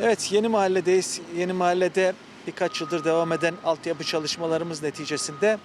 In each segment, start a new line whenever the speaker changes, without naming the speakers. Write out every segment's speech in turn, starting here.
Evet yeni mahalledeyiz. Yeni mahallede birkaç yıldır devam eden altyapı çalışmalarımız neticesinde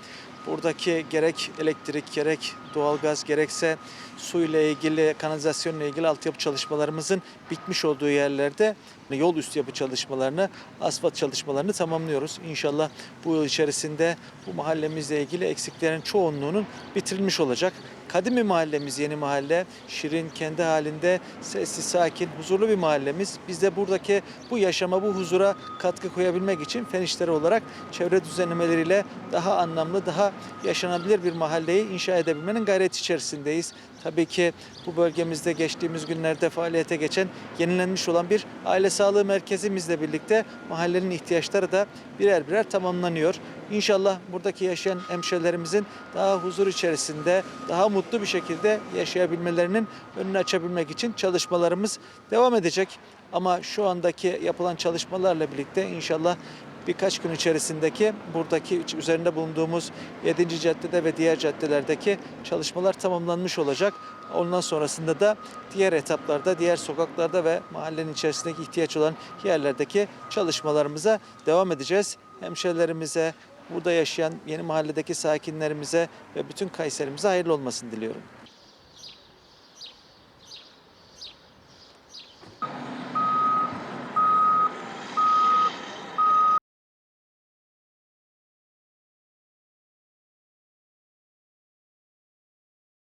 buradaki gerek elektrik gerek doğalgaz gerekse su ile ilgili kanalizasyonla ilgili altyapı çalışmalarımızın bitmiş olduğu yerlerde yol üstü yapı çalışmalarını, asfalt çalışmalarını tamamlıyoruz. İnşallah bu yıl içerisinde bu mahallemizle ilgili eksiklerin çoğunluğunun bitirilmiş olacak. Kadimi mahallemiz yeni mahalle, şirin, kendi halinde, sessiz, sakin, huzurlu bir mahallemiz. Biz de buradaki bu yaşama, bu huzura katkı koyabilmek için fen işleri olarak çevre düzenlemeleriyle daha anlamlı, daha yaşanabilir bir mahalleyi inşa edebilmenin gayreti içerisindeyiz. Tabii ki bu bölgemizde geçtiğimiz günlerde faaliyete geçen yenilenmiş olan bir aile sağlığı merkezimizle birlikte mahallenin ihtiyaçları da birer birer tamamlanıyor. İnşallah buradaki yaşayan hemşehrilerimizin daha huzur içerisinde, daha mutlu bir şekilde yaşayabilmelerinin önünü açabilmek için çalışmalarımız devam edecek. Ama şu andaki yapılan çalışmalarla birlikte inşallah birkaç gün içerisindeki buradaki üzerinde bulunduğumuz 7. caddede ve diğer caddelerdeki çalışmalar tamamlanmış olacak. Ondan sonrasında da diğer etaplarda, diğer sokaklarda ve mahallenin içerisindeki ihtiyaç olan yerlerdeki çalışmalarımıza devam edeceğiz. Hemşehrilerimize, burada yaşayan yeni mahalledeki sakinlerimize ve bütün Kayserimize hayırlı olmasını diliyorum.